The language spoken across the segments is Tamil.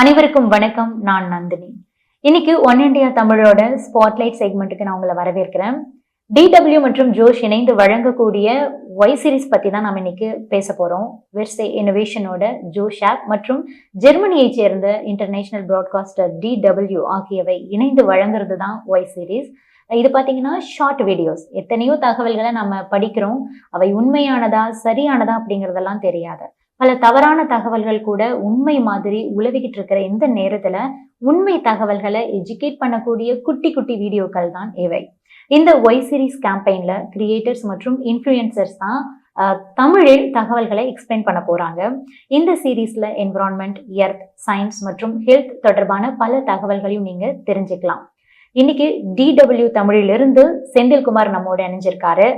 அனைவருக்கும் வணக்கம் நான் நந்தினி. இன்னைக்கு ஒன் இண்டியா தமிழோட ஸ்பாட்லைட் செக்மெண்ட்டுக்கு நான் உங்களை வரவேற்கிறேன். டிடபிள்யூ மற்றும் ஜோஷ் இணைந்து வழங்கக்கூடிய ஒய் சீரிஸ் பத்தி தான் நம்ம இன்னைக்கு பேச போறோம். வெர்சே இனோவேஷனோட ஜோஷ் ஆப் மற்றும் ஜெர்மனியைச் சேர்ந்த இன்டர்நேஷனல் ப்ராட்காஸ்டர் டிடபிள்யூ ஆகியவை இணைந்து வழங்குறது தான் ஒய் சீரிஸ் இது பார்த்தீங்கன்னா ஷார்ட் வீடியோஸ் எத்தனையோ தகவல்களை நம்ம படிக்கிறோம். அவை உண்மையானதா சரியானதா அப்படிங்கிறதெல்லாம் தெரியாது. பல தவறான தகவல்கள் கூட உண்மை மாதிரி உழவிக்கிட்டு இருக்கிற இந்த நேரத்துல உண்மை தகவல்களை எஜுகேட் பண்ணக்கூடிய குட்டி குட்டி வீடியோக்கள் தான் இவை. இந்த ஒய் சீரிஸ் கேம்பெயின்ல கிரியேட்டர்ஸ் மற்றும் இன்ஃப்ளூயன்சர்ஸ் தான் தமிழில் தகவல்களை எக்ஸ்பிளைன் பண்ண போறாங்க. இந்த சீரீஸ்ல என்விரான்மெண்ட் எர்த் சயின்ஸ் மற்றும் ஹெல்த் தொடர்பான பல தகவல்களையும் நீங்க தெரிஞ்சுக்கலாம். இன்னைக்கு டிடபிள்யூ தமிழிலிருந்து செந்தில்குமார் நம்மோட இணைஞ்சிருக்காரு.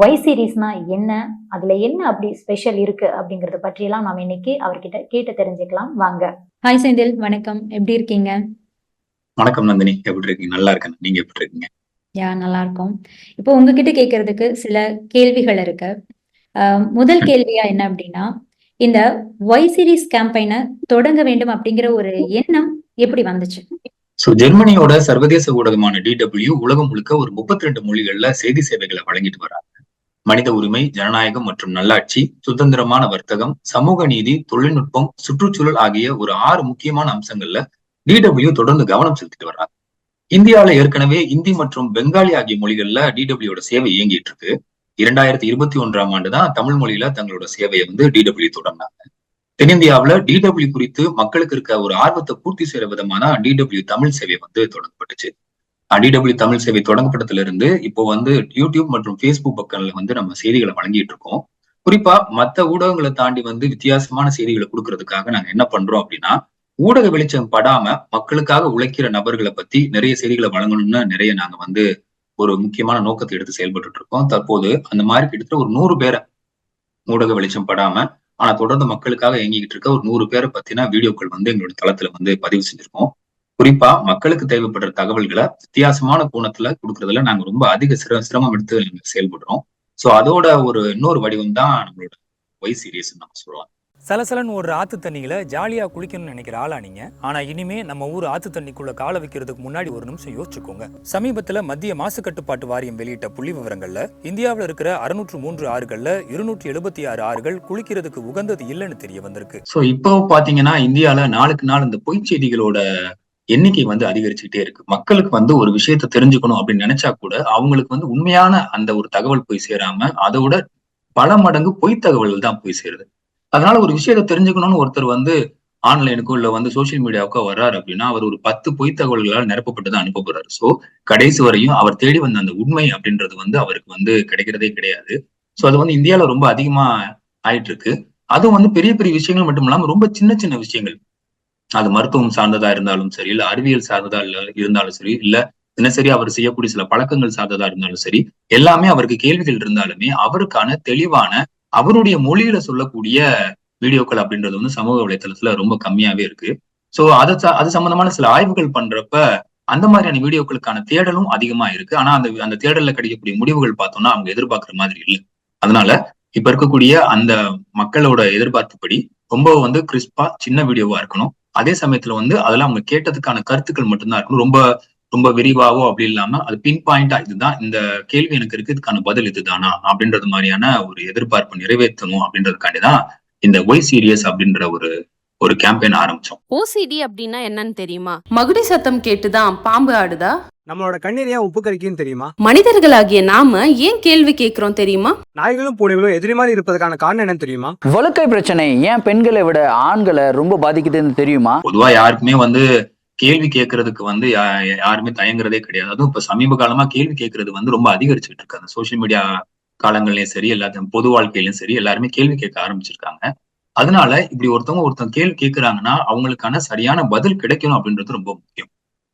ஒய் சீரீஸ்னா என்ன? அதுல என்ன அப்படி ஸ்பெஷல் இருக்கு அப்படிங்கறத பற்றியெல்லாம் நாம இன்னைக்கு அவர்கிட்ட கேட்டு தெரிஞ்சுக்கலாம். வாங்க. ஹாய் செந்தில் வணக்கம். எப்படி இருக்கீங்க? வணக்கம் நந்தினி. எப்படி இருக்கீங்க? நல்லா இருக்கேன். நீங்க எப்படி இருக்கீங்க? யா நல்லா இருக்கும். இப்போ உங்ககிட்ட கேட்கறதுக்கு சில கேள்விகள் இருக்கு. முதல் கேள்வியா என்ன அப்படின்னா இந்த ஒய் சீரிஸ் கேம்பெயினை தொடங்க வேண்டும் அப்படிங்கிற ஒரு எண்ணம் எப்படி வந்துச்சு? ஸோ ஜெர்மனியோட சர்வதேச ஊடகமான டிடபிள்யூ உலகம் முழுக்க ஒரு முப்பத்தி ரெண்டு மொழிகள்ல செய்தி சேவைகளை வழங்கிட்டு வராங்க. மனித உரிமை ஜனநாயகம் மற்றும் நல்லாட்சி சுதந்திரமான வர்த்தகம் சமூக நீதி தொழில்நுட்பம் சுற்றுச்சூழல் ஆகிய ஒரு ஆறு முக்கியமான அம்சங்கள்ல டிடபிள்யூ தொடர்ந்து கவனம் செலுத்திட்டு வர்றாங்க இந்தியால ஏற்கனவே இந்தி மற்றும் பெங்காலி ஆகிய மொழிகள்ல டிடபிள்யூட சேவை இயங்கிட்டு இருக்கு. இரண்டாயிரத்தி இருபத்தி ஒன்றாம் ஆண்டு தான் தமிழ் மொழியில தங்களோட சேவையை வந்து டிடபிள்யூ தொடர்ந்தாங்க. தென்னிந்தியாவில டிடபிள்யூ குறித்து மக்களுக்கு இருக்க ஒரு ஆர்வத்தை பூர்த்தி செய்யற விதமான டிடபிள்யூ தமிழ் சேவை வந்து தொடங்கப்பட்டுச்சு. டிடபிள்யூ தமிழ் சேவை தொடங்கப்பட்டதுல இருந்து இப்போ வந்து யூடியூப் மற்றும் ஃபேஸ்புக் பக்கங்கள்ல வந்து நம்ம செய்திகளை வழங்கிட்டு இருக்கோம். குறிப்பா மத்த ஊடகங்களை தாண்டி வந்து வித்தியாசமான செய்திகளை கொடுக்கறதுக்காக நாங்க என்ன பண்றோம் அப்படின்னா ஊடக வெளிச்சம் படாம மக்களுக்காக உழைக்கிற நபர்களை பத்தி நிறைய செய்திகளை வழங்கணும்னு நிறைய நாங்க வந்து ஒரு முக்கியமான நோக்கத்தை எடுத்து செயல்பட்டு இருக்கோம். தற்போது அந்த மாதிரி கிட்டத்தட்ட ஒரு நூறு பேரை ஊடக வெளிச்சம் படாம ஆனா தொடர்ந்து மக்களுக்காக இயங்கிக்கிட்டு இருக்க ஒரு நூறு பேரை பத்தின வீடியோக்கள் வந்து எங்களோட தளத்துல வந்து பதிவு செஞ்சிருக்கோம். குறிப்பா மக்களுக்கு தேவைப்படுற தகவல்களை வித்தியாசமான கோணத்துல கொடுக்கறதுல நாங்க ரொம்ப அதிக சிர சிரமம் எடுத்து நாங்க செயல்படுறோம். சோ அதோட ஒரு இன்னொரு வடிவம் தான் நம்மளோட ஒய் சீரியஸ் நம்ம சொல்லலாம். சலசலன்னு ஒரு ஆத்து தண்ணியில் ஜாலியா குளிக்கணும்னு நினைக்கிற ஆளா நீங்க. ஆனா இனிமே நம்ம ஊர் ஆத்து தண்ணிக்குள்ள கால வைக்கிறதுக்கு முன்னாடி ஒரு நிமிஷம் யோசிச்சுக்கோங்க. சமீபத்துல மத்திய மாசு கட்டுப்பாட்டு வாரியம் வெளியிட்ட புள்ளி விவரங்கள்ல இந்தியாவுல இருக்கிற அறுநூற்று மூன்று ஆறுகள்ல இருநூற்றி எழுபத்தி ஆறு ஆறுகள் குளிக்கிறதுக்கு உகந்தது இல்லைன்னு தெரிய வந்திருக்கு. சோ இப்போ பாத்தீங்கன்னா இந்தியால நாளுக்கு நாள் இந்த பொய்ச் செய்திகளோட எண்ணிக்கை வந்து அதிகரிச்சுக்கிட்டே இருக்கு. மக்களுக்கு வந்து ஒரு விஷயத்த தெரிஞ்சுக்கணும் அப்படின்னு நினைச்சா கூட அவங்களுக்கு வந்து உண்மையான அந்த ஒரு தகவல் போய் சேராம அதோட பல மடங்கு பொய் தகவல்கள் தான் போய் சேருது. அதனால ஒரு விஷயத்த தெரிஞ்சுக்கணும்னு ஒருத்தர் வந்து ஆன்லைனுக்கோ இல்ல வந்து சோசியல் மீடியாவுக்கோ வர்றாரு அப்படின்னா அவர் ஒரு பத்து பொய் தகவல்களால் நிரப்பப்பட்டு தான் அனுப்பப்படுறாரு சோ கடைசி வரையும் அவர் தேடி வந்த அந்த உண்மை அப்படின்றது வந்து அவருக்கு வந்து கிடைக்கிறதே கிடையாது. சோ அது வந்து இந்தியாவில ரொம்ப அதிகமா ஆயிட்டு இருக்கு அதுவும் வந்து பெரிய பெரிய விஷயங்கள் மட்டும் இல்லாம ரொம்ப சின்ன சின்ன விஷயங்கள். அது மருத்துவம் சார்ந்ததா இருந்தாலும் சரி இல்ல அறிவியல் சார்ந்ததா இல்ல இருந்தாலும் சரி இல்ல தினசரி அவர் செய்யக்கூடிய சில பழக்கங்கள் சார்ந்ததா இருந்தாலும் சரி எல்லாமே அவருக்கு கேள்விகள் இருந்தாலுமே அவருக்கான தெளிவான அவருடைய மொழியில சொல்லக்கூடிய வீடியோக்கள் அப்படின்றது வந்து சமூக வலைத்தளத்துல ரொம்ப கம்மியாவே இருக்கு. சோ அதை அது சம்பந்தமான சில ஆய்வுகள் பண்றப்ப அந்த மாதிரியான வீடியோக்களுக்கான தேடலும் அதிகமா இருக்கு. ஆனா அந்த அந்த தேடல்ல கிடைக்கக்கூடிய முடிவுகள் பார்த்தோம்னா அவங்க எதிர்பார்க்கிற மாதிரி இல்லை. அதனால இப்ப இருக்கக்கூடிய அந்த மக்களோட எதிர்பார்ப்புப்படி ரொம்ப வந்து கிறிஸ்பா சின்ன வீடியோவா இருக்கணும். அதே சமயத்துல வந்து அதெல்லாம் அவங்க கேட்டதுக்கான கருத்துக்கள் மட்டும்தான் இருக்கணும். ரொம்ப ரொம்ப விரிவாவோ அப்படி இல்லாம அது பின் பாயிண்டா இதுதான். இந்த கேள்வி எனக்கு இருக்கு இதுக்கான பதில் இதுதானா? அப்படின்றது மாதிரியான ஒரு எதிர்பார்ப்பு நிறைவேற்றணும் அப்படின்றதுக்காண்டிதான் இந்த ஒய் சீரியஸ் அப்படின்ற ஒரு ஒரு கேம்பெயின் ஆரம்பிச்சோம். ஓசிடி அப்படின்னா என்னன்னு தெரியுமா? மகுடி சத்தம் கேட்டுதான் பாம்பு ஆடுதா? நம்மளோட கண்ணீர் ஏன் உப்பு கரிக்குன்னு தெரியுமா? மனிதர்களாகிய நாம ஏன் கேள்வி கேட்கிறோம் தெரியுமா? நாய்களும் பூனைகளும் எதிரி மாதிரி இருப்பதற்கான காரணம் என்னன்னு தெரியுமா? வழுக்கை பிரச்சனை ஏன் பெண்களை விட ஆண்களை ரொம்ப பாதிக்குதுன்னு தெரியுமா? பொதுவா யாருக்குமே வந்து கேள்வி கேட்கறதுக்கு வந்து யா- யாருமே தயங்குறதே கிடையாது. அதுவும் இப்ப சமீப காலமா கேள்வி கேட்கறது வந்து ரொம்ப அதிகரிச்சுட்டு இருக்கு. அந்த சோசியல் மீடியா காலங்கள்லயும் சரி எல்லாத்தையும் பொது வாழ்க்கையிலும் சரி எல்லாருமே கேள்வி கேட்க ஆரம்பிச்சிருக்காங்க. அதனால இப்படி ஒருத்தவங்க ஒருத்தவங்க கேள்வி கேட்கறாங்கன்னா அவங்களுக்கான சரியான பதில் கிடைக்கணும் அப்படின்றது ரொம்ப முக்கியம்.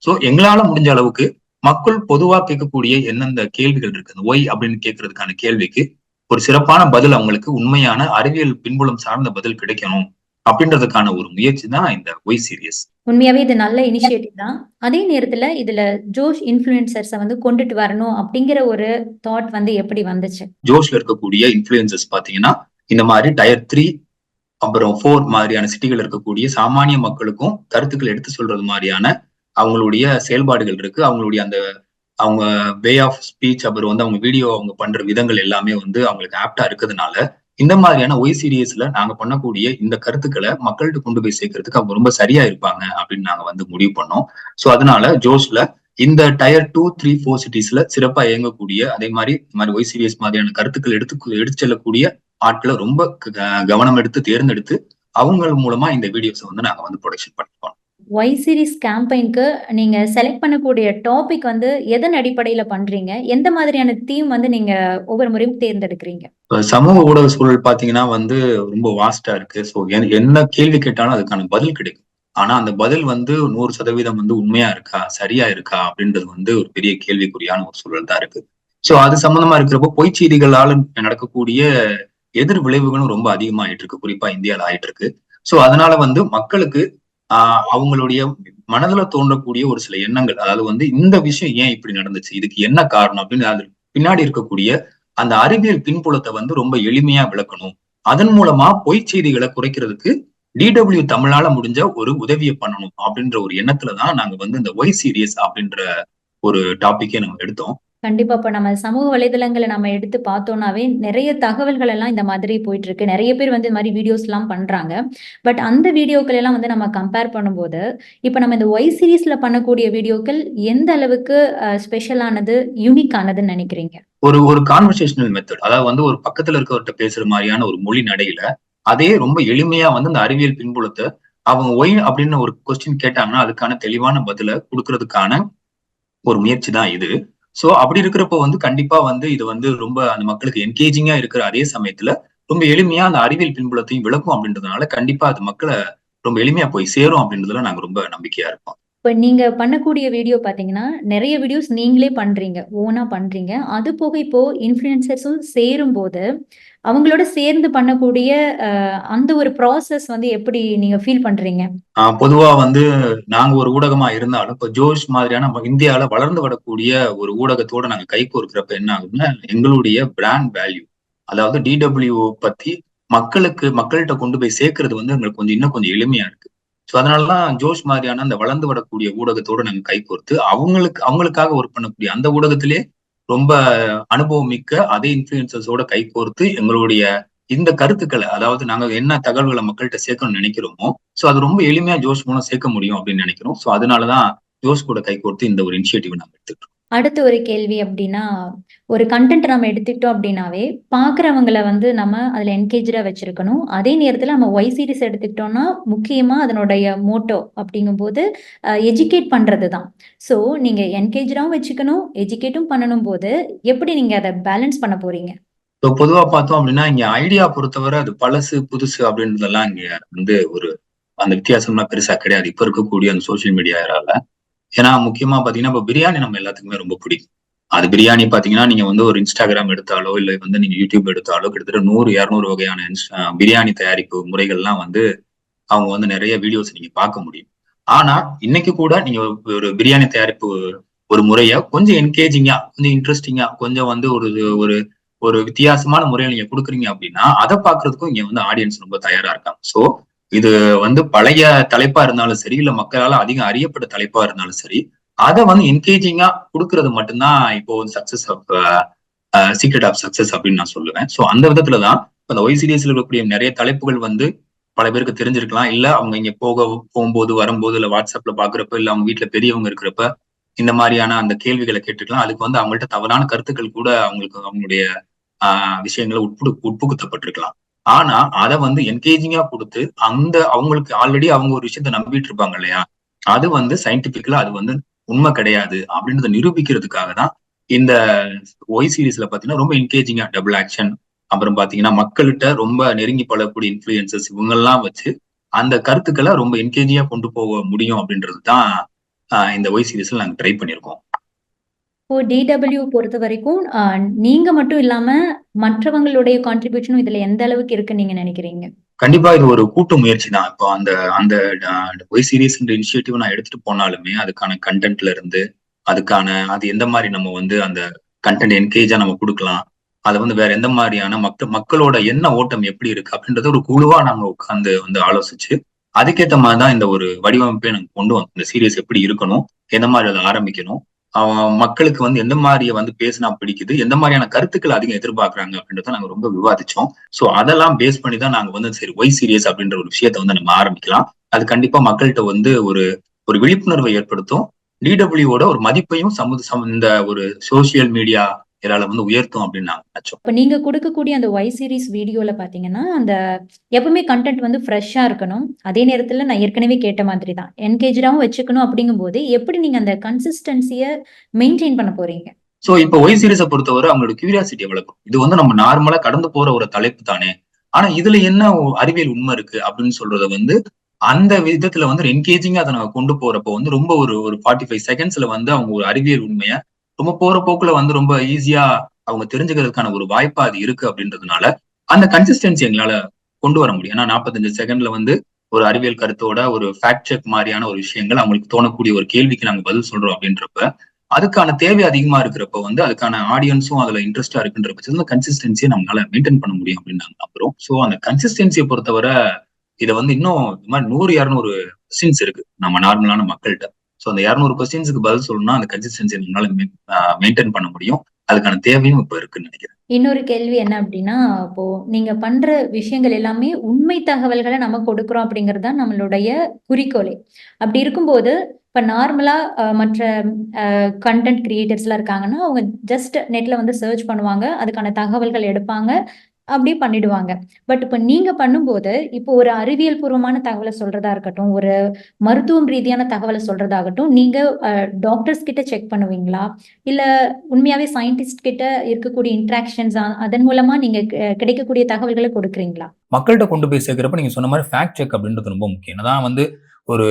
சோ எங்களால முடிஞ்ச அளவுக்கு மக்கள் பொதுவா கேட்கக்கூடிய எந்தெந்த கேள்விகள் இருக்கு? அந்த ஒய் அப்படின்னு கேட்கறதுக்கான கேள்விக்கு ஒரு சிறப்பான பதில் அவங்களுக்கு உண்மையான அறிவியல் பின்புலம் சார்ந்த பதில் கிடைக்கணும். அப்படின்றதுக்கான ஒரு முயற்சி தான் இந்த ஒய் சீரியஸ் உண்மையாவே இது நல்ல இனிஷியேட்டிவ் தான். அதே நேரத்துல இதுல ஜோஷ் இன்ஃப்ளூயன்சர்ஸை வந்து கொண்டுட்டு வரணும் அப்படிங்கிற ஒரு தாட் வந்து எப்படி வந்துச்சு? ஜோஷ்ல இருக்கக்கூடிய இன்ஃபுளுசஸ் பாத்தீங்கன்னா இந்த மாதிரி டயர் த்ரீ அப்புறம் ஃபோர் மாதிரியான சிட்டிகள் இருக்கக்கூடிய சாமானிய மக்களுக்கும் கருத்துக்கள் எடுத்து சொல்றது மாதிரியான அவங்களுடைய செயல்பாடுகள் இருக்கு. அவங்களுடைய அந்த அவங்க வே ஆஃப் ஸ்பீச் அப்புறம் வந்து அவங்க வீடியோ அவங்க பண்ற விதங்கள் எல்லாமே வந்து அவங்களுக்கு ஆப்டா இருக்கிறதுனால இந்த மாதிரியான ஒய்சிடிஎஸ்ல நாங்க பண்ணக்கூடிய இந்த கருத்துக்களை மக்கள்கிட்ட கொண்டு போய் சேர்க்கறதுக்கு அவங்க ரொம்ப சரியா இருப்பாங்க அப்படின்னு நாங்க வந்து முடிவு பண்ணோம். சோ அதனால ஜோஷ்ல இந்த டயர் டூ த்ரீ ஃபோர் சிட்டிஸ்ல சிறப்பா இயங்கக்கூடிய அதே மாதிரி மாதிரி ஒய்சிடிஎஸ் மாதிரியான கருத்துக்கள் எடுத்து எடுத்து செல்லக்கூடிய ஆட்களை ரொம்ப க- கவனம் எடுத்து தேர்ந்தெடுத்து அவங்க மூலமா இந்த வீடியோஸை வந்து நாங்க வந்து ப்ரொடக்ஷன் பண்ணிருக்கோம் ஒய் சீரிஸ் கேம்பெயின்க்கு நீங்கள் செலக்ட் பண்ணக்கூடிய டாபிக் வந்து எதன் அடிப்படையில் பண்றீங்க? எந்த மாதிரியான தீம் வந்து நீங்கள் ஒவ்வொரு முறையும் தேர்ந்தெடுக்கிறீங்க? சமூக ஊடக சூழல் பார்த்தீங்கன்னா வந்து ரொம்ப வாஸ்டா இருக்கு. ஸோ என்ன கேள்வி கேட்டாலும் அதுக்கான பதில் கிடைக்கும். ஆனா அந்த பதில் வந்து நூறு சதவீதம் வந்து உண்மையா இருக்கா? சரியா இருக்கா? அப்படின்றது வந்து ஒரு பெரிய கேள்விக்குறியான ஒரு சூழல் தான் இருக்கு. ஸோ அது சம்பந்தமா இருக்கிறப்போ பொய் செய்திகளால நடக்கக்கூடிய எதிர் விளைவுகளும் ரொம்ப அதிகமாயிட்டு இருக்கு. குறிப்பா இந்தியாவில் ஆயிட்டு இருக்கு. ஸோ அதனால வந்து மக்களுக்கு ஆஹ் அவங்களுடைய மனதுல தோன்றக்கூடிய ஒரு சில எண்ணங்கள் அதாவது வந்து இந்த விஷயம் ஏன் இப்படி நடந்துச்சு இதுக்கு என்ன காரணம் அப்படின்னு அது பின்னாடி இருக்கக்கூடிய அந்த அறிவியல் பின்புலத்தை வந்து ரொம்ப எளிமையா விளக்கணும். அதன் மூலமா பொய்ச் செய்திகளை குறைக்கிறதுக்கு டிடபிள்யூ தமிழால முடிஞ்ச ஒரு உதவியை பண்ணணும் அப்படின்ற ஒரு எண்ணத்துலதான் நாங்க வந்து இந்த ஒய் சீரியஸ் அப்படின்ற ஒரு டாபிக்கே நம்ம எடுத்தோம். கண்டிப்பா இப்ப நம்ம சமூக வலைதளங்களை நம்ம எடுத்து பார்த்தோம்னாவே நிறைய தகவல்கள் எல்லாம் இந்த மாதிரி போயிட்டு இருக்கு நிறைய பேர் வந்து இந்த மாதிரி வீடியோஸ் எல்லாம் பண்றாங்க. பட் அந்த வீடியோக்கள் எல்லாம் வந்து நம்ம கம்பேர் பண்ணும்போது இப்ப நம்ம இந்த ஒய் சீரீஸ்ல பண்ணக்கூடிய வீடியோக்கள் எந்த அளவுக்கு ஸ்பெஷலானது யூனிக் ஆனதுன்னு நினைக்கிறீங்க? ஒரு ஒரு கான்வர்சேஷனல் மெத்தட் அதாவது வந்து ஒரு பக்கத்துல இருக்கவர்கிட்ட பேசுற மாதிரியான ஒரு மொழி நடையில அதே ரொம்ப எளிமையா வந்து இந்த அறிவியல் பின்புலத்தை அவங்க ஒய் அப்படின்னு ஒரு கொஸ்டின் கேட்டாங்கன்னா அதுக்கான தெளிவான பதில கொடுக்கறதுக்கான ஒரு முயற்சி தான் இது. சோ அப்படி இருக்கிறப்போ வந்து கண்டிப்பா வந்து இது வந்து ரொம்ப அந்த மக்களுக்கு என்கேஜிங்கா இருக்கிற அதே சமயத்துல ரொம்ப எளிமையா அந்த அறிவியல் பின்புலத்தையும் விளக்கும் அப்படின்றதுனால கண்டிப்பா அது மக்களை ரொம்ப எளிமையா போய் சேரும் அப்படின்றதுல நாங்க ரொம்ப நம்பிக்கையா இருக்கோம் இப்போ நீங்க பண்ணக்கூடிய வீடியோ பார்த்தீங்கன்னா நிறைய வீடியோஸ் நீங்களே பண்றீங்க ஓனா பண்றீங்க. அது போக இப்போ இன்ஃப்ளூயன்சர்ஸும் சேரும் போது அவங்களோட சேர்ந்து பண்ணக்கூடிய அந்த ஒரு ப்ராசஸ் வந்து எப்படி நீங்க ஃபீல் பண்றீங்க? பொதுவாக பொதுவா வந்து நாங்க ஒரு ஊடகமா இருந்தாலும் இப்போ ஜோஷ் மாதிரியான நம்ம வளர்ந்து வரக்கூடிய ஒரு ஊடகத்தோட நாங்க கை கோர்க்கிறப்ப என்ன ஆகுதுன்னா எங்களுடைய பிராண்ட் வேல்யூ அதாவது டிடபிள்யூ பத்தி மக்களுக்கு மக்கள்கிட்ட கொண்டு போய் சேர்க்கறது வந்து எங்களுக்கு கொஞ்சம் இன்னும் கொஞ்சம் எளிமையா இருக்கு. ஸோ அதனாலதான் ஜோஷ் மாதிரியான அந்த வளர்ந்து வரக்கூடிய ஊடகத்தோடு நாங்க கை கோர்த்து அவங்களுக்கு அவங்களுக்காக ஒர்க் பண்ணக்கூடிய அந்த ஊடகத்திலே ரொம்ப அனுபவம் மிக்க அதே இன்ஃபுளுசர்ஸோட கைகோர்த்து எங்களுடைய இந்த கருத்துக்களை அதாவது நாங்க என்ன தகவல்களை மக்கள்கிட்ட சேர்க்கணும்னு நினைக்கிறோமோ ஸோ அது ரொம்ப எளிமையா ஜோஷ் மூலம் சேர்க்க முடியும் அப்படின்னு நினைக்கிறோம். ஸோ அதனாலதான் ஜோஷ் கூட கைகோர்த்து இந்த ஒரு இனிஷியேட்டிவ் நாங்க எடுத்துக்கிட்டோம். அடுத்த ஒரு கேள்வி அப்படின்னா ஒரு கண்டென்ட் நம்ம எடுத்துக்கிட்டோம் அப்படின்னாவே பாக்குறவங்களை வந்து நம்ம அதில் என்கேஜாக வச்சிருக்கணும். அதே நேரத்தில் நம்ம ஒய் சீரிஸ் எடுத்துக்கிட்டோம்னா முக்கியமாக அதனுடைய மோட்டோ அப்படிங்கும்போது எஜுகேட் பண்ணுறது தான் ஸோ நீங்கள் என்கேஜாகவும் வச்சுக்கணும் எஜுகேட்டும் பண்ணணும் போது எப்படி நீங்கள் அதை பேலன்ஸ் பண்ண போறீங்க? ஸோ பொதுவா பார்த்தோம் அப்படின்னா இங்க ஐடியா பொறுத்தவரை அது பழசு புதுசு அப்படின்றதெல்லாம் இங்க வந்து ஒரு அந்த வித்தியாசம்லாம் பெருசா கிடையாது. இப்ப இருக்கக்கூடிய அந்த சோசியல் மீடியா ஏன்னா முக்கியமா பாத்தீங்கன்னா இப்ப பிரியாணி நம்ம எல்லாத்துக்குமே ரொம்ப பிடிக்கும். அது பிரியாணி பாத்தீங்கன்னா நீங்க வந்து ஒரு இன்ஸ்டாகிராம் எடுத்தாலோ இல்ல வந்து நீங்க யூடியூப் எடுத்தாலோ கிட்டத்தட்ட நூறு இரநூறு வகையான இன்ஸ்டா பிரியாணி தயாரிப்பு முறைகள்லாம் வந்து அவங்க வந்து நிறைய வீடியோஸ் நீங்க பார்க்க முடியும். ஆனா இன்னைக்கு கூட நீங்க ஒரு- ஒரு பிரியாணி தயாரிப்பு ஒரு முறைய கொஞ்சம் என்கேஜிங்கா கொஞ்சம் இன்ட்ரெஸ்டிங்கா கொஞ்சம் வந்து ஒரு ஒரு ஒரு வித்தியாசமான முறையில நீங்க கொடுக்குறீங்க அப்படின்னா அதை பாக்குறதுக்கும் இங்க வந்து ஆடியன்ஸ் ரொம்ப தயாரா இருக்காங்க. சோ இது வந்து பழைய தலைப்பா இருந்தாலும் சரி இல்ல மக்களால அதிகம் அறியப்பட்ட தலைப்பா இருந்தாலும் சரி அதை வந்து என்கேஜிங்கா கொடுக்கறது மட்டும்தான் இப்போ success of secret of success அப்படின்னு நான் சொல்லுவேன். ஸோ அந்த விதத்துல தான் இப்ப இந்த இருக்கக்கூடிய நிறைய தலைப்புகள் வந்து பல பேருக்கு தெரிஞ்சிருக்கலாம். இல்ல அவங்க இங்க போக போகும்போது வரும்போது இல்ல வாட்ஸ்அப்ல பாக்குறப்ப இல்ல அவங்க வீட்டுல பெரியவங்க இருக்கிறப்ப இந்த மாதிரியான அந்த கேள்விகளை கேட்டுக்கலாம். அதுக்கு வந்து அவங்கள்ட்ட தவறான கருத்துக்கள் கூட அவங்களுக்கு அவங்களுடைய ஆஹ் விஷயங்களை உட்பு உட்புகுத்தப்பட்டிருக்கலாம். ஆனா அதை வந்து என்கேஜிங்கா கொடுத்து அந்த அவங்களுக்கு ஆல்ரெடி அவங்க ஒரு விஷயத்த நம்பிட்டு இருப்பாங்க இல்லையா? அது வந்து சயின்டிபிக்கலா அது வந்து உண்மை கிடையாது அப்படின்றத நிரூபிக்கிறதுக்காக தான் இந்த ஒய் சீரீஸ்ல பாத்தீங்கன்னா ரொம்ப என்கேஜிங்கா டபுள் ஆக்ஷன் அப்புறம் பாத்தீங்கன்னா மக்கள்கிட்ட ரொம்ப நெருங்கி பழக்கூடிய இன்ஃபுளுசஸ் இவங்கெல்லாம் வச்சு அந்த கருத்துக்களை ரொம்ப என்கேஜிங்கா கொண்டு போக முடியும் அப்படின்றது தான் இந்த ஒய் சீரீஸ்ல நாங்க ட்ரை பண்ணியிருக்கோம். இப்போ டிடபிள்யூ பொறுத்த வரைக்கும் நீங்க மட்டும் இல்லாம மற்றவங்களுடைய கான்ட்ரிபியூஷனும் இதுல எந்த அளவுக்கு இருக்குன்னு நீங்க நினைக்கிறீங்க? கண்டிப்பா இது ஒரு கூட்டு முயற்சி தான். இப்போ அந்த அந்த ஒய் சீரிஸ் இனிஷியேட்டிவ் நான் எடுத்துட்டு போனாலுமே அதுக்கான கண்டென்ட்ல இருந்து அதுக்கான அது எந்த மாதிரி நம்ம வந்து அந்த கண்டென்ட் என்கேஜா நம்ம கொடுக்கலாம் அதை வந்து வேற எந்த மாதிரியான மக்கள் மக்களோட என்ன ஓட்டம் எப்படி இருக்கு அப்படின்றத ஒரு குழுவா நாங்க உட்கார்ந்து வந்து ஆலோசிச்சு அதுக்கேத்த மாதிரிதான் இந்த ஒரு வடிவமைப்பை நாங்க கொண்டு வந்தோம். இந்த சீரியஸ் எப்படி இருக்கணும் எந்த மாதிரி அதை ஆரம்பிக்கணும் மக்களுக்கு வந்து எந்த மாதிரியை வந்து பேசினா பிடிக்குது எந்த மாதிரியான கருத்துக்கள் அதிகம் எதிர்பார்க்கறாங்க அப்படின்றத நாங்க ரொம்ப விவாதிச்சோம். சோ அதெல்லாம் பேஸ் பண்ணி தான் நாங்க வந்து சரி ஒய் சீரியஸ் அப்படின்ற ஒரு விஷயத்த வந்து நம்ம ஆரம்பிக்கலாம். அது கண்டிப்பா மக்கள்கிட்ட வந்து ஒரு ஒரு விழிப்புணர்வை ஏற்படுத்தும். டிடபிள்யூட ஒரு மதிப்பையும் சமூக இந்த ஒரு சோசியல் மீடியா இதால வந்து உயர்த்தும் அப்படின்னு நாங்க நினைச்சோம் இப்போ நீங்க கொடுக்கக்கூடிய அந்த ஒய் சீரிஸ் வீடியோல பாத்தீங்கன்னா அந்த எப்பவுமே கண்டென்ட் வந்து ஃப்ரெஷ்ஷா இருக்கணும். அதே நேரத்துல நான் ஏற்கனவே கேட்ட மாதிரி தான் என்கேஜாவும் வச்சுக்கணும் அப்படிங்கும்போது எப்படி நீங்க அந்த கன்சிஸ்டன்சியை மெயின்டைன் பண்ண போறீங்க? சோ இப்போ ஒய் சீரிஸை பொறுத்தவரை அவங்களோட கியூரியாசிட்டியை வளர்க்கும் இது வந்து நம்ம நார்மலா கடந்து போற ஒரு தலைப்பு தானே. ஆனா இதுல என்ன அறிவியல் உண்மை இருக்கு அப்படின்னு சொல்றத வந்து அந்த விதத்துல வந்து என்கேஜிங்கா அதை நாங்க கொண்டு போறப்போ வந்து ரொம்ப ஒரு ஒரு ஃபார்ட்டி ஃபைவ் செகண்ட்ஸ்ல வந்து அவங்க ஒரு அறிவியல் உண்மைய ரொம்ப போற போக்குல வந்து ரொம்ப ஈஸியா அவங்க தெரிஞ்சுக்கிறதுக்கான ஒரு வாய்ப்பா அது இருக்கு அப்படின்றதுனால அந்த கன்சிஸ்டன்சி எங்களால கொண்டு வர முடியும். ஏன்னா நாற்பத்தஞ்சு செகண்ட்ல வந்து ஒரு அறிவியல் கருத்தோட ஒரு ஃபேக்ட் செக் மாதிரியான ஒரு விஷயங்கள் அவங்களுக்கு தோணக்கூடிய ஒரு கேள்விக்கு நாங்க பதில் சொல்றோம் அப்படின்றப்ப அதுக்கான தேவை அதிகமா இருக்கிறப்ப வந்து அதுக்கான ஆடியன்ஸும் அதுல இன்ட்ரெஸ்டா இருக்குன்ற பட்சத்துல கன்சிஸ்டன்சியை நம்மளால மெயின்டைன் பண்ண முடியும் அப்படின்னு நாங்க நம்புறோம். சோ அந்த கன்சிஸ்டன்சியை பொறுத்தவரை இதை வந்து இன்னும் இந்த மாதிரி நூறு இரநூறு கொஸ்டின்ஸ் இருக்கு. நம்ம நார்மலான மக்கள்கிட்ட. ஸோ அந்த இரநூறு கொஸ்டின்ஸுக்கு பதில் சொல்லணும்னா அந்த கன்சிஸ்டன்சி நம்மளால மெயின்டைன் பண்ண முடியும். அதுக்கான தேவையும் இப்ப இருக்குன்னு நினைக்கிறேன். இன்னொரு கேள்வி என்ன அப்படின்னா இப்போ நீங்க பண்ற விஷயங்கள் எல்லாமே உண்மை தகவல்களை நம்ம கொடுக்குறோம் அப்படிங்கிறது தான் நம்மளுடைய குறிக்கோளே. அப்படி இருக்கும்போது இப்போ நார்மலா மற்ற கண்டென்ட் கிரியேட்டர்ஸ்லாம் இருக்காங்கன்னா அவங்க ஜஸ்ட் நெட்ல வந்து சர்ச் பண்ணுவாங்க அதுக்கான தகவல்கள் எடுப்பாங்க அப்படியே பண்ணிடுவாங்க. பட் இப்போ நீங்க பண்ணும்போது இப்போ ஒரு அறிவியல் பூர்வமான தகவலை சொல்றதா இருக்கட்டும் ஒரு மருத்துவம் ரீதியான தகவலை சொல்றதாகட்டும் நீங்க டாக்டர்ஸ் கிட்ட செக் பண்ணுவீங்களா? இல்ல உண்மையாவே சயின்டிஸ்ட் கிட்ட இருக்கக்கூடிய இன்ட்ராக்ஷன்ஸ் அதன் மூலமா நீங்க கிடைக்கக்கூடிய தகவல்களை கொடுக்குறீங்களா? மக்கள்கிட்ட கொண்டு போய் சேர்க்கிறப்ப நீங்க சொன்ன மாதிரி ஃபேக்ட் செக் அப்படின்றது ரொம்ப முக்கியம். தான் வந்து ஒரு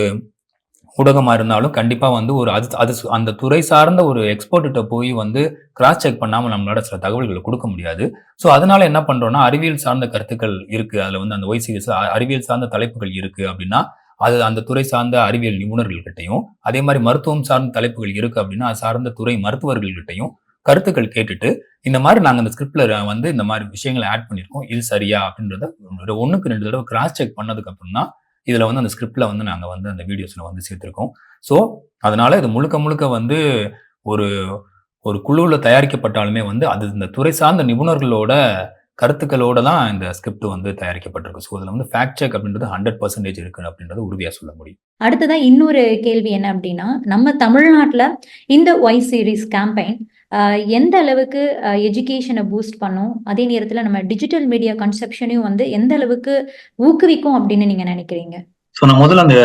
ஊடகமாக இருந்தாலும் கண்டிப்பாக வந்து ஒரு அது அது அந்த துறை சார்ந்த ஒரு எக்ஸ்பர்ட்ட போய் வந்து கிராஸ் செக் பண்ணாமல் நம்மளால சில தகவல்களை கொடுக்க முடியாது. ஸோ அதனால என்ன பண்ணுறோன்னா அறிவியல் சார்ந்த கருத்துக்கள் இருக்குது அதில் வந்து அந்த ஒய்சிஎஸ் அறிவியல் சார்ந்த தலைப்புகள் இருக்குது அப்படின்னா அது அந்த துறை சார்ந்த அறிவியல் நிபுணர்கள்கிட்டையும் அதே மாதிரி மருத்துவம் சார்ந்த தலைப்புகள் இருக்குது அப்படின்னா அது சார்ந்த துறை மருத்துவர்கள்கிட்டையும் கருத்துக்கள் கேட்டுட்டு இந்த மாதிரி நாங்கள் அந்த ஸ்கிரிப்ட்ல வந்து இந்த மாதிரி விஷயங்களை ஆட் பண்ணியிருக்கோம் இது சரியா அப்படின்றத ஒன்றுக்கு ரெண்டு தடவை கிராஸ் செக் பண்ணதுக்கு அப்புறம் தான் இதில் வந்து அந்த ஸ்கிரிப்டில் வந்து நாங்கள் வந்து அந்த வீடியோஸில் வந்து சேர்த்துருக்கோம். ஸோ அதனால் இது முழுக்க முழுக்க வந்து ஒரு ஒரு குழுவில் தயாரிக்கப்பட்டாலுமே வந்து அது இந்த துறை சார்ந்த நிபுணர்களோட கருத்துக்களோட தான் இந்த ஸ்கிரிப்ட் வந்து தயாரிக்கப்பட்டிருக்கு. ஸோ அதில் வந்து ஃபேக்ட் செக் அப்படின்றது ஹண்ட்ரட் பர்சன்டேஜ் இருக்கு அப்படின்றத உறுதியாக சொல்ல முடியும். அடுத்ததான் இன்னொரு கேள்வி என்ன அப்படின்னா நம்ம தமிழ்நாட்டில் இந்த ஒய் சீரிஸ் கேம்பெயின் எந்த அளவுக்கு எஜுகேஷனை பூஸ்ட் பண்ணும்? அதே நேரத்துல நம்ம டிஜிட்டல் மீடியா கன்செப்ஷனையும் வந்து எந்த அளவுக்கு ஊக்குவிக்கும் அப்படின்னு நீங்க நினைக்கிறீங்க? ஸோ நான் முதல்ல அந்த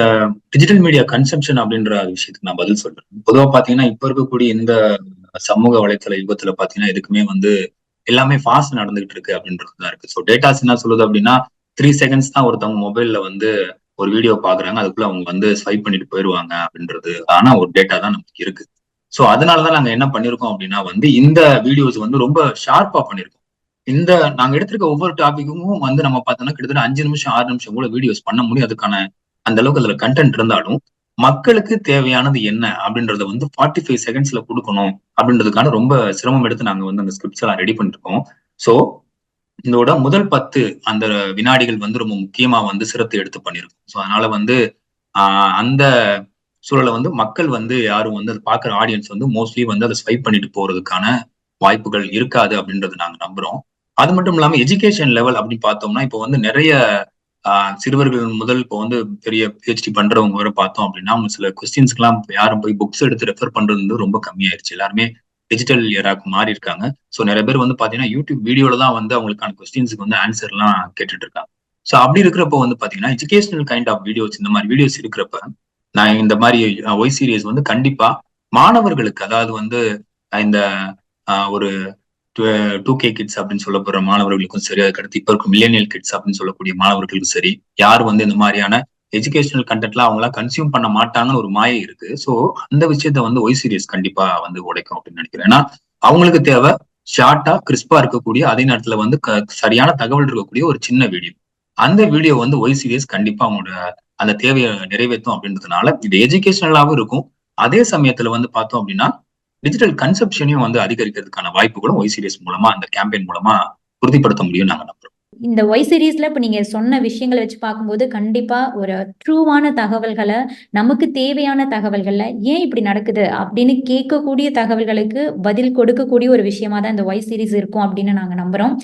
டிஜிட்டல் மீடியா கன்சம்ஷன் அப்படின்ற விஷயத்துக்கு நான் பதில் சொல்றேன். பொதுவாக பாத்தீங்கன்னா இப்ப இருக்கக்கூடிய இந்த சமூக வலைத்தள யுகத்துல பாத்தீங்கன்னா எதுக்குமே வந்து எல்லாமே ஃபாஸ்ட் நடந்துகிட்டு இருக்கு அப்படின்றது தான் இருக்கு. ஸோ டேட்டாஸ் என்ன சொல்லுது அப்படின்னா த்ரீ செகண்ட்ஸ் தான் ஒருத்தவங்க மொபைல்ல வந்து ஒரு வீடியோ பாக்குறாங்க. அதுக்குள்ள அவங்க வந்து ஸ்வைப் பண்ணிட்டு போயிருவாங்க அப்படின்றது ஆனா ஒரு டேட்டா தான் நமக்கு இருக்கு. ஸோ அதனாலதான் நாங்க என்ன பண்ணிருக்கோம் அப்படின்னா வந்து இந்த வீடியோஸ் வந்து ரொம்ப ஷார்ப்பா பண்ணிருக்கோம். இந்த நாங்க எடுத்திருக்க ஒவ்வொரு டாபிக்கும் வந்து நம்ம பார்த்தோம்னா கிட்டத்தட்ட அஞ்சு நிமிஷம் ஆறு நிமிஷம் கூட வீடியோஸ் பண்ண முடியும். அதுக்கான அந்த அளவுக்கு அதுல கண்டென்ட் இருந்தாலும் மக்களுக்கு தேவையானது என்ன அப்படின்றத வந்து ஃபார்ட்டி ஃபைவ் செகண்ட்ஸ்ல கொடுக்கணும் அப்படின்றதுக்கான ரொம்ப சிரமம் எடுத்து நாங்க வந்து அந்த ஸ்கிரிப்ட்ஸ் எல்லாம் ரெடி பண்ணிருக்கோம். ஸோ இதோட முதல் பத்து அந்த வினாடிகள் வந்து ரொம்ப முக்கியமா வந்து சிரத்தை எடுத்து பண்ணிருக்கோம். ஸோ அதனால வந்து அந்த சூழலை வந்து மக்கள் வந்து யாரும் வந்து அதை பார்க்குற ஆடியன்ஸ் வந்து மோஸ்ட்லி வந்து அதை ஸ்வைப் பண்ணிட்டு போறதுக்கான வாய்ப்புகள் இருக்காது அப்படின்றது நாங்க நம்புறோம். அது மட்டும் இல்லாம எஜுகேஷன் லெவல் அப்படின்னு பார்த்தோம்னா இப்போ வந்து நிறைய சிறுவர்கள் முதல் இப்போ வந்து பெரிய பிஹெச்டி பண்றவங்க வரை பார்த்தோம் அப்படின்னா சில கொஸ்டின்ஸ்க்கெல்லாம் யாரும் போய் புக்ஸ் எடுத்து ரெஃபர் பண்றது வந்து ரொம்ப கம்மியாயிருச்சு. எல்லாருமே டிஜிட்டல் இயராக்கு மாறி இருக்காங்க. ஸோ நிறைய பேர் வந்து பாத்தீங்கன்னா யூடியூப் வீடியோல தான் வந்து அவங்களுக்கான கொஸ்டின்ஸுக்கு வந்து ஆன்சர்லாம் கேட்டுட்டு இருக்காங்க. ஸோ அப்படி இருக்கிறப்ப வந்து பாத்தீங்கன்னா எஜுகேஷனல் கைண்ட் ஆஃப் வீடியோஸ் இந்த மாதிரி வீடியோஸ் இருக்கிறப்ப நான் இந்த மாதிரி ஒய் சீரியஸ் வந்து கண்டிப்பா மாணவர்களுக்கு அதாவது வந்து இந்த ஒரு டூ கே கிட்ஸ் அப்படின்னு சொல்லப்படுற மாணவர்களுக்கும் சரி அதுக்கடுத்து இப்ப இருக்கும் மில்லியனியல் கிட்ஸ் அப்படின்னு சொல்லக்கூடிய மாணவர்களுக்கும் சரி யார் வந்து இந்த மாதிரியான எஜுகேஷனல் கண்டென்ட்லாம் அவங்களாம் கன்சியூம் பண்ண மாட்டாங்கன்னு ஒரு மாயை இருக்கு. ஸோ அந்த விஷயத்த வந்து ஒய் சீரியஸ் கண்டிப்பா வந்து உடைக்கும் அப்படின்னு நினைக்கிறேன். ஏன்னா அவங்களுக்கு தேவை ஷார்ட்டா கிறிஸ்பா இருக்கக்கூடிய அதே நேரத்துல வந்து க- சரியான தகவல் இருக்கக்கூடிய ஒரு சின்ன வீடியோ அந்த வீடியோ வந்து ஒய் சீரியஸ் கண்டிப்பா அவங்களோட அந்த தேவையை நிறைவேற்றும் அப்படின்றதுனால இது எஜுகேஷனலாகவும் இருக்கும். அதே சமயத்துல வந்து பார்த்தோம் அப்படின்னா டிஜிட்டல் கன்செப்ஷனையும் வந்து அதிகரிக்கிறதுக்கான வாய்ப்புகளும் ஒய் சீரிஸ் மூலமா அந்த கேம்பெயின் மூலமா உறுதிப்படுத்த முடியும் நாங்க நம்புறோம். இந்த ஒய் சீரீஸ்ல இப்ப நீங்க சொன்ன விஷயங்களை வச்சு பார்க்கும்போது கண்டிப்பா ஒரு ட்ரூவான தகவல்களை நமக்கு தேவையான தகவல்கள்ல ஏன் இப்படி நடக்குது அப்படின்னு கேட்கக்கூடிய தகவல்களுக்கு பதில் கொடுக்கக்கூடிய ஒரு விஷயமா தான் இந்த ஒய் சீரிஸ் இருக்கும் அப்படின்னு நாங்க நம்புறோம்.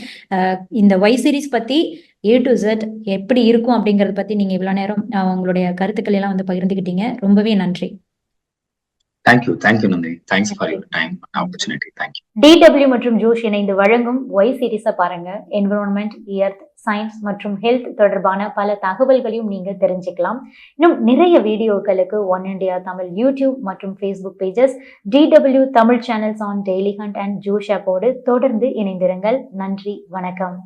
இந்த ஒய் சீரிஸ் பத்தி ஏ டு Z எப்படி இருக்கும் அப்படிங்கறத பத்தி நீங்க இவ்வளவு நேரம் உங்களுடைய கருத்துக்கள் எல்லாம் வந்து பகிர்ந்துக்கிட்டீங்க ரொம்பவே நன்றி. Thank you thank you Nandini thanks for your time opportunity thank you DW மற்றும் ஜோஷ் இணைந்து வழங்கும் ஒய் சீரிஸை பாருங்க. என்விரான்மெண்ட் எர்த் சயின்ஸ் மற்றும் ஹெல்த் தொடர்பான பல தகவல்களையும் நீங்க தெரிஞ்சுக்கலாம். இன்னும் நிறைய வீடியோக்களுக்கு ஒன் இண்டியா தமிழ் யூடியூப் மற்றும் Facebook pages DW Tamil channels on Dailyhunt and Josh ஆப்போடு தொடர்ந்து இணைந்திருங்கள். நன்றி வணக்கம்.